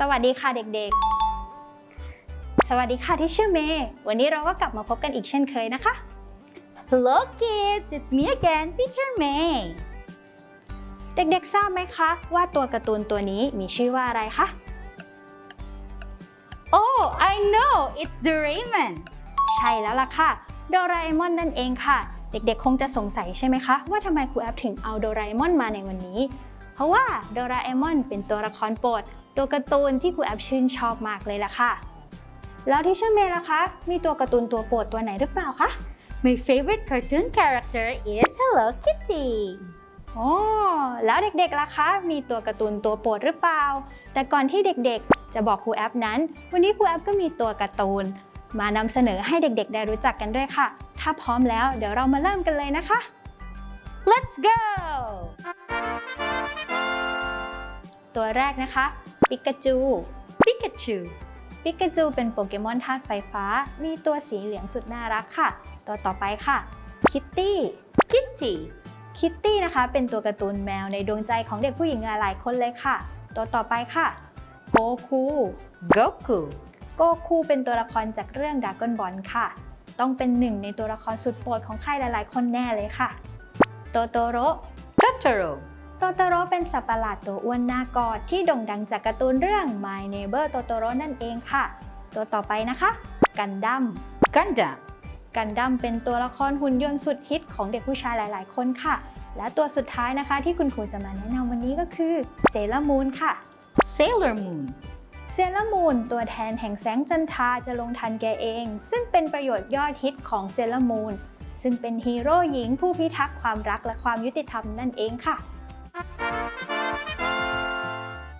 สวัสดีค่ะเด็กๆ สวัสดีค่ะที่ชื่อเมย์วันนี้เราก็กลับมาพบกันอีกเช่นเคยนะคะ Hello kids, it's me again, Teacher May. เด็กๆ ทราบไหมคะว่าตัวการ์ตูนตัวนี้มีชื่อว่าอะไรคะ Oh, I know, it's Doraemon. ใช่แล้วล่ะค่ะ โดราเอมอนนั่นเองค่ะ เด็กๆ คงจะสงสัยใช่ไหมคะ ว่าทำไมครูแอปถึงเอาโดราเอมอนมาในวันนี้ เพราะว่าโดราเอมอนเป็นตัวละครโปรด ตัวการ์ตูนที่ครูแอปชื่นชอบมากเลยล่ะค่ะ แล้วที่ชื่อเมย์ล่ะคะ มีตัวการ์ตูนตัวโปรดตัวไหนหรือเปล่าคะ My favorite cartoon character is Hello Kitty. อ๋อแล้วเด็กๆล่ะคะ มีตัวการ์ตูนตัวโปรดหรือเปล่า แต่ก่อนที่เด็กๆ จะบอกครูแอปนั้น วันนี้ครูแอปก็มีตัวการ์ตูน มานำเสนอให้เด็กๆ ได้รู้จักกันด้วยค่ะ ถ้าพร้อมแล้วเดี๋ยวเรามาเริ่มกันเลยนะคะ Let's go! ตัวแรกนะคะปิกาจู Pikachu. ปิกาจูเป็นโปเกมอนธาตุไฟฟ้า มีตัวสีเหลืองสุดน่ารักค่ะ ตัวต่อไปค่ะคิตตี้ Kitty. คิตตี้นะคะ เป็นตัวการ์ตูนแมวในดวงใจของเด็กผู้หญิงหลายๆคนเลยค่ะ ตัวต่อไปค่ะโกคู Goku. โกคูเป็นตัวละครจากเรื่องด a ก o n บอลค่ะ ต้องเป็นหนึ่งในตัวละครสุดโปรดของใครหลายๆ คนแน่เลยค่ะ ตโตโร Totoro. โตโตโรเป็นสัตว์ประหลาดตัวอ้วนหน้ากอดที่โด่งดังจากการ์ตูนเรื่อง My Neighbor Totoro นั่นเองค่ะ ตัวต่อไปนะคะ กันดั้ม Gundam. กันดั้มเป็นตัวละครหุ่นยนต์สุดฮิตของเด็กผู้ชายหลาย ๆ คนค่ะ และตัวสุดท้ายนะคะที่คุณครูจะมาแนะนำวันนี้ก็คือเซเลมูนค่ะ Sailor Moon. เซเลมูนตัวแทนแห่งแสงจันทราจะลงทันแกเอง ซึ่งเป็นประโยชน์ยอดฮิตของเซเลมูน ซึ่งเป็นฮีโร่หญิงผู้พิทักษ์ความรักและความยุติธรรมนั่นเองค่ะ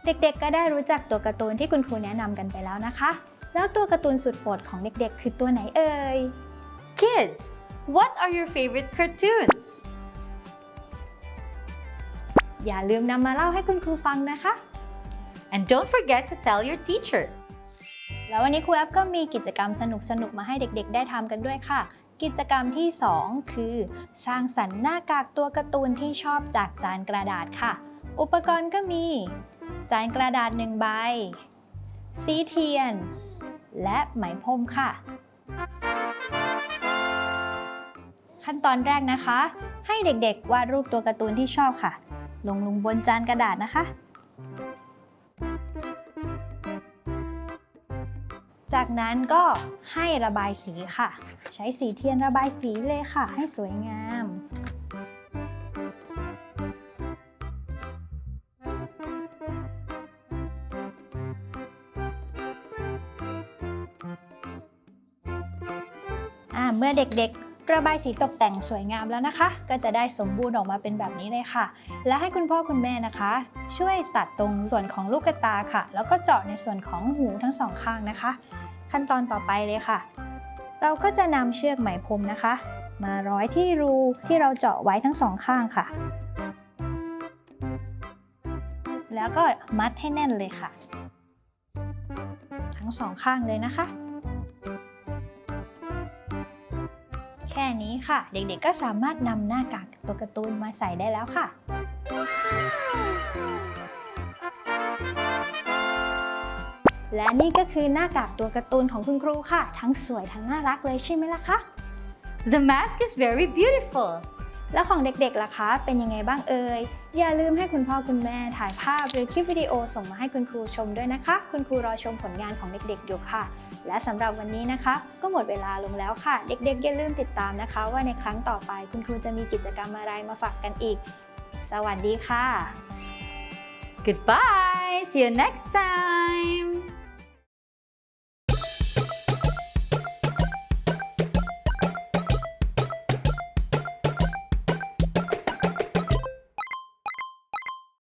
เด็กๆ ก็ได้รู้จักตัวการ์ตูนที่คุณครูแนะนำกันไปแล้วนะคะ แล้วตัวการ์ตูนสุดโปรดของเด็กๆ คือตัวไหนเอ่ย Kids, what are your favorite cartoons? อย่าลืมนำมาเล่าให้คุณครูฟังนะคะ And don't forget to tell your teacher. แล้ววันนี้ครูแอปก็มีกิจกรรมสนุกๆ มาให้เด็กๆ ได้ทำกันด้วยค่ะ กิจกรรมที่ 2 คือ สร้างสรรค์หน้ากากตัวการ์ตูนที่ชอบจากจานกระดาษค่ะ อุปกรณ์ก็มี จานกระดาษหนึ่งใบ สีเทียน และไหมพรมค่ะ ขั้นตอนแรกนะคะ ให้เด็กๆ วาดรูปตัวการ์ตูนที่ชอบค่ะ ลงลงบนจานกระดาษนะคะ จากนั้นก็ให้ระบายสีค่ะ ใช้สีเทียนระบายสีเลยค่ะ ให้สวยงามอ่าเมื่อเด็กๆ ระบายสีตกแต่งสวยงามแล้วนะคะ ก็จะได้สมบูรณ์ออกมาเป็นแบบนี้เลยค่ะ และให้คุณพ่อคุณแม่นะคะ ช่วยตัดตรงส่วนของลูกตาค่ะ แล้วก็เจาะในส่วนของหูทั้งสองข้างนะคะ ขั้นตอนต่อไปเลยค่ะ เราก็จะนำเชือกไหมพรมนะคะ มาร้อยที่รูที่เราเจาะไว้ทั้งสองข้างค่ะ แล้วก็มัดให้แน่นเลยค่ะ ทั้งสองข้างเลยนะคะ แค่นี้ค่ะ เด็กๆก็สามารถนำหน้ากากตัวการ์ตูนมาใส่ได้แล้วค่ะ และนี่ก็คือหน้ากากตัวการ์ตูนของคุณครูค่ะ ทั้งสวยทั้งน่ารักเลยใช่ไหมล่ะคะ The mask is very beautiful. แล้วของเด็กๆล่ะคะ เป็นยังไงบ้างเอ่ย อย่าลืมให้คุณพ่อคุณแม่ถ่ายภาพหรือคลิปวิดีโอส่งมาให้คุณครูชมด้วยนะคะ คุณครูรอชมผลงานของเด็กๆอยู่ค่ะ และสำหรับวันนี้นะคะ ก็หมดเวลาลงแล้วค่ะ เด็กๆ อย่าลืมติดตามนะคะ ว่าในครั้งต่อไปคุณครูจะมีกิจกรรมอะไรมาฝากกันอีก สวัสดีค่ะ Goodbye. See you next time.